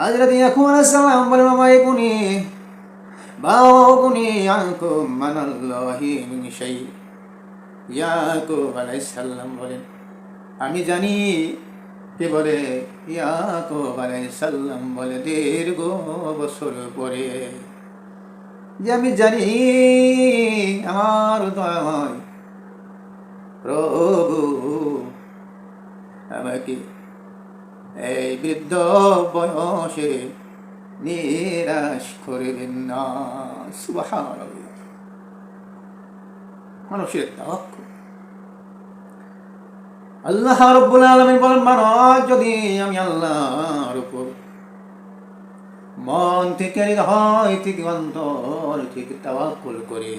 হজরত ইয়াকুব আলাইসাল্লাম বলেন আমায় কুনি বাউকুনি আনকুম মানাল্লাহি মিন শাই ইয়াকুব আলাইসাল্লাম বলেন, আমি জানি। কে বলে? ইয়াকুব আলাইসাল্লাম বলে, দীর্ঘ বছর পরে যে আমি জানি, আমার দয়াময় প্রভু আমাকে এই বৃদ্ধ বয়সে নিরাশ করবেন না। সুবাহান মানুষের তাওয়াক্কুল। আল্লাহ রব্বুল আলমী বলেন মানুষ যদি আমি আল্লাহর উপর মন থেকে হৃদয় থেকে অন্তর থেকে তাওয়াক্কুল করে,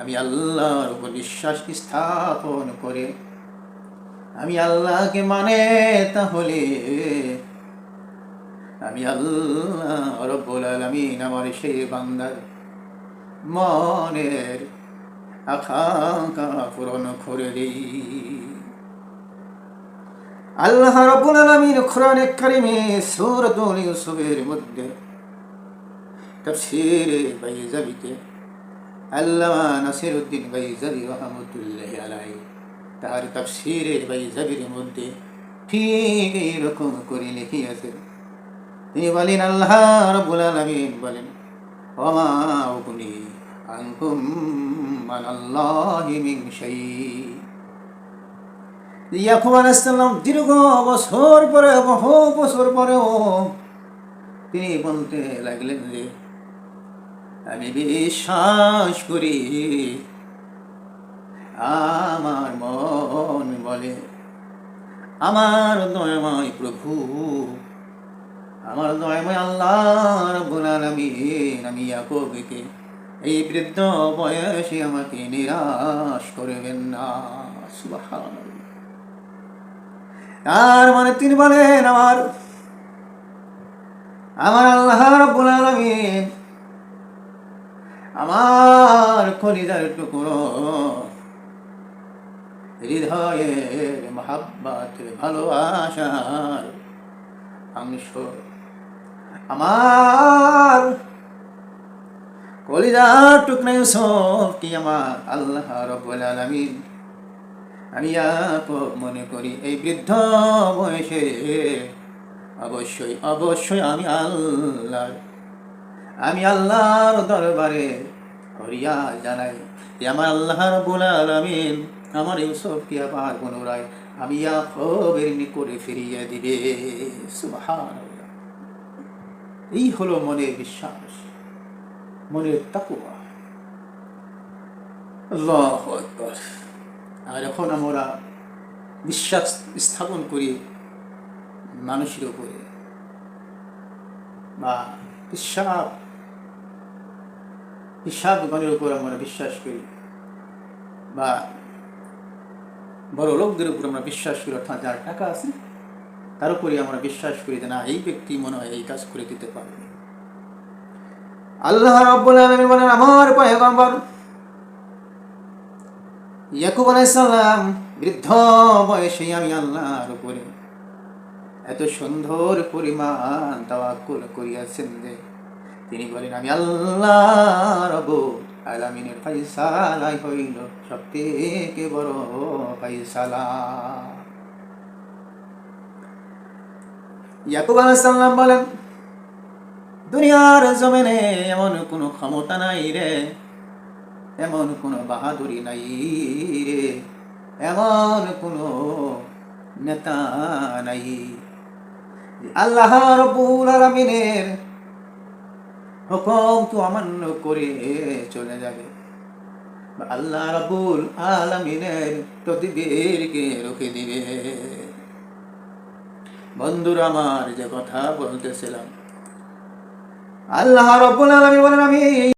আমি আল্লাহর উপর বিশ্বাস স্থাপন করে আমি আল্লাহকে মানে তাহলে, আমি আল্লাহ রব্বুল আলমিন আমার সেই বান্দার মনের আকাঙ্ক্ষা পূরণ করে দিই। আল্লাহ রব্বুল আলমিন কোরআনে কারিমে সূরাতুল ইউসুফের মধ্যে তাফসীরে বাইজাবিতে আল্লামা নাসিরউদ্দিন বাইজাবি রহমতুল্লাহ আলাইহি তার তাফসীরের বাইজাবির মধ্যে ঠিক এইরকম করে লিখিয়াছেন তিনি বলেন, আল্লাহ রব্বুল আলামিন বলেন, ওমা উকুনি আনকুম মানাল্লাহি মিন শাইই। ইয়াকুব আলাইসাল্লাম দীর্ঘ বছর পরে, বহু বছর পরেও তিনি বলতে লাগলেন যে, আমি বিশ্বাস করি আমার মন বলে, আমার দয়াময় প্রভু, আমার দয়াময় আল্লাহ রব্বুল আলামিন, আমি ইয়াকুবকে, এই বৃদ্ধ বয়সে আমাকে নিরাশ করবেন না। তার মানে তিনি বলেন, আমার আমার আল্লাহ রব্বুল আলামিন, আমার কলিজার টুকরো হৃদয়ের মহাব্বাত ভালোবাসার অংশ আমার কলিজার টুকরাই সব কি আমার আল্লাহ রব্বুল আলামিন? আমি মনে করি এই বৃদ্ধ বয়সে অবশ্যই অবশ্যই আমি আল্লাহর আমি আল্লাহর দরবারে হরিয়া জানাই আমার আল্লাহ রব্বুল আলামিন আমার এই ইউসুফকে আবার পুনরায় আমি ইয়াকবের নিকটে ফিরিয়ে দিবে? এই হলো মনের বিশ্বাস, মনের তাকুয়া আর এখন আমরা বিশ্বাস স্থাপন করি মানুষের উপরে। বা হিসাব হিসাবগণের উপর আমরা বিশ্বাস করি। বা বড় লোকদের উপর আমরা বিশ্বাস করি, অর্থাৎ যার টাকা আছে, তার উপরে আমরা বিশ্বাস করি যে না, এই ব্যক্তি মনে হয় এই কাজ করে দিতে পারবে। আল্লাহ রাব্বুল আলামিন বলেন, আমার পয়গম্বর ইয়াকুব বৃদ্ধ বয়সে আমি আল্লাহর উপরে এত সুন্দর পরিমাণ তাওয়াক্কুল করিয়াছেন যে, তিনি বলেন, আমি আল্লাহ রব আলামিনের ফাইসালাই হইল সব থেকে বড় ফাইসালা ইয়াকুব আলাইসাল্লাম বলেন, দুনিয়ার জমিনে এমন কোনো ক্ষমতা নাই রে, এমন কোনো বাহাদুরি নাই রে, এমন কোনো নেতা নাই। আল্লাহ রব্বুল আলামিনের হুকুম তো অমান্য করে চলে যাবে। আল্লাহ রাবুল আলমিনের তদবিরকে রুখে দিবে। বন্ধুর, আমার যে কথা বলতেছিলাম, আল্লাহ রব্বুল আলমী বলেন, আমি